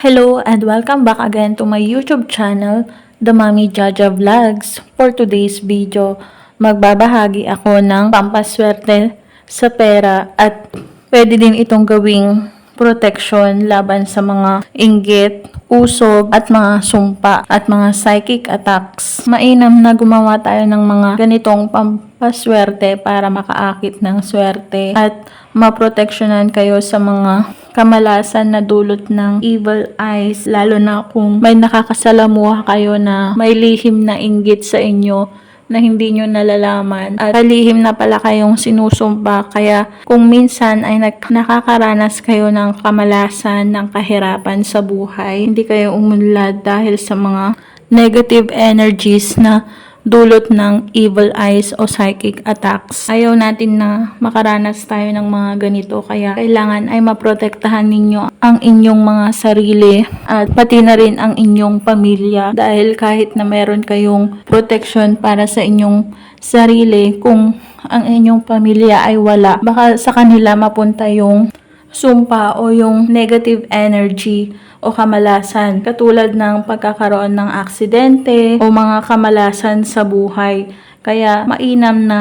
Hello and welcome back again to my YouTube channel, The Mami Jaja Vlogs. For today's video, magbabahagi ako ng pampaswerte sa pera at pwede din itong gawing protection laban sa mga inggit, usog at mga sumpa at mga psychic attacks. Mainam na gumawa tayo ng mga ganitong pampaswerte para makaakit ng swerte at maproteksyonan kayo sa mga kamalasan na dulot ng evil eyes lalo na kung may nakakasalamuha kayo na may lihim na inggit sa inyo na hindi nyo nalalaman. At kalihim na pala kayong sinusumpa. Kaya kung minsan ay nakakaranas kayo ng kamalasan, ng kahirapan sa buhay, hindi kayo umunlad dahil sa mga negative energies na dulot ng evil eyes o psychic attacks. Ayaw natin na makaranas tayo ng mga ganito kaya kailangan ay maprotektahan ninyo ang inyong mga sarili at pati na rin ang inyong pamilya dahil kahit na meron kayong protection para sa inyong sarili kung ang inyong pamilya ay wala baka sa kanila mapunta yung sumpa o yung negative energy o kamalasan katulad ng pagkakaroon ng aksidente o mga kamalasan sa buhay. Kaya mainam na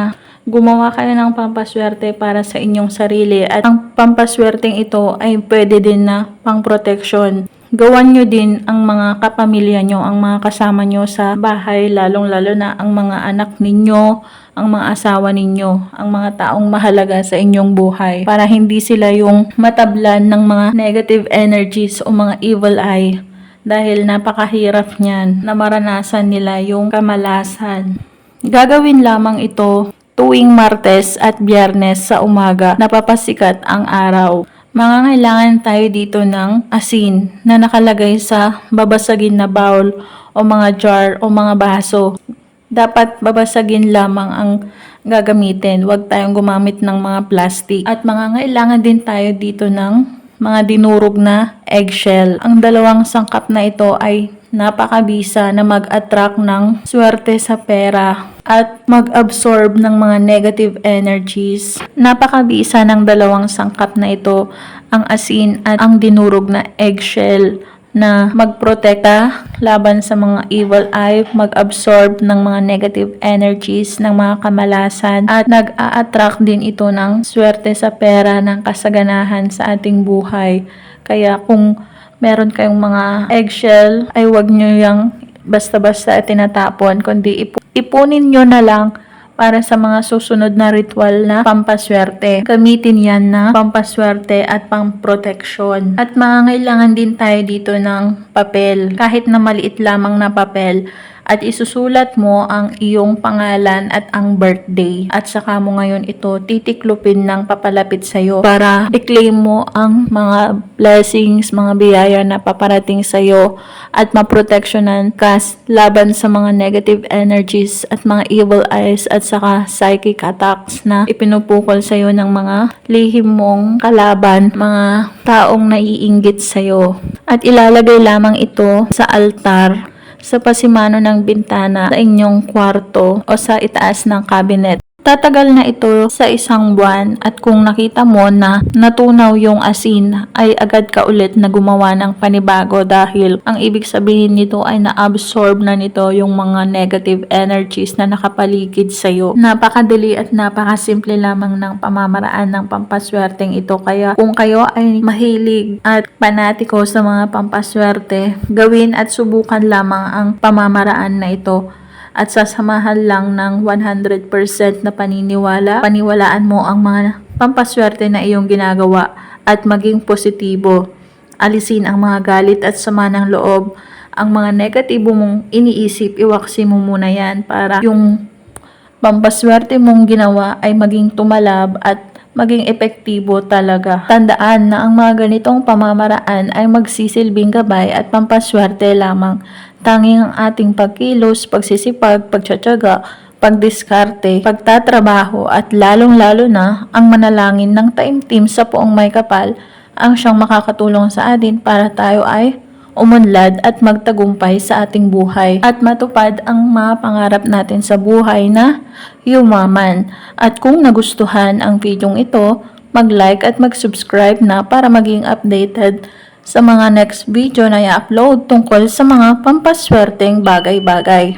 gumawa kayo ng pampaswerte para sa inyong sarili at ang pampaswerteng ito ay pwede din na pang protection. Gawan nyo din ang mga kapamilya nyo, ang mga kasama nyo sa bahay, lalong-lalo na ang mga anak ninyo, ang mga asawa ninyo, ang mga taong mahalaga sa inyong buhay para hindi sila yung matablan ng mga negative energies o mga evil eye dahil napakahirap niyan na maranasan nila yung kamalasan. Gagawin lamang ito tuwing Martes at Biyernes sa umaga napapasikat ang araw. Mangangailangan tayo dito ng asin na nakalagay sa babasagin na bowl o mga jar o mga baso. Dapat babasagin lamang ang gagamitin. Huwag tayong gumamit ng mga plastic. At mangangailangan din tayo dito ng mga dinurog na eggshell. Ang dalawang sangkap na ito ay napakabisa na mag-attract ng swerte sa pera at mag-absorb ng mga negative energies. Napakabisa ng dalawang sangkap na ito, ang asin at ang dinurog na eggshell na magprotekta laban sa mga evil eye, mag-absorb ng mga negative energies ng mga kamalasan at nag-a-attract din ito ng swerte sa pera ng kasaganahan sa ating buhay. Kaya kung meron kayong mga eggshell, ay wag nyo yung basta-basta tinatapon, kundi ipu- ipunin nyo na lang para sa mga susunod na ritual na pampaswerte. Gamitin yan na pampaswerte at pamproteksyon. At mangangailangan din tayo dito ng papel, kahit na maliit lamang na papel at isusulat mo ang iyong pangalan at ang birthday. At saka mo ngayon ito titiklopin ng papalapit sa'yo para i-claim mo ang mga blessings, mga biyaya na paparating sa'yo at maproteksyonan ka laban sa mga negative energies at mga evil eyes at saka psychic attacks na ipinupukol sa'yo ng mga lihim mong kalaban, mga taong naiinggit sa'yo. At ilalagay lamang ito sa altar sa pasimano ng bintana sa inyong kwarto o sa itaas ng cabinet. Tatagal na ito sa isang buwan at kung nakita mo na natunaw yung asin ay agad ka ulit na gumawa ng panibago dahil ang ibig sabihin nito ay na-absorb na nito yung mga negative energies na nakapaligid sa'yo. Napakadali at napakasimple lamang ng pamamaraan ng pampaswerteng ito kaya kung kayo ay mahilig at panatiko sa mga pampaswerte, gawin at subukan lamang ang pamamaraan na ito at sasamahan lang ng 100% na paniniwala, paniwalaan mo ang mga pampaswerte na iyong ginagawa at maging positibo. Alisin ang mga galit at sama ng loob. Ang mga negatibo mong iniisip, iwaksi mo muna yan para yung pampaswerte mong ginawa ay maging tumalab at maging epektibo talaga. Tandaan na ang mga ganitong pamamaraan ay magsisilbing gabay at pampaswerte lamang. Tanging ang ating pagkilos, pagsisipag, pagtsatsaga, pagdiskarte, pagtatrabaho at lalong-lalo na ang manalangin ng taimtim sa poong may kapal ang siyang makakatulong sa atin para tayo ay umunlad at magtagumpay sa ating buhay at matupad ang mga pangarap natin sa buhay na yumaman. At kung nagustuhan ang videong ito, mag-like at mag-subscribe na para maging updated sa mga next video na i-upload tungkol sa mga pampaswerteng bagay-bagay.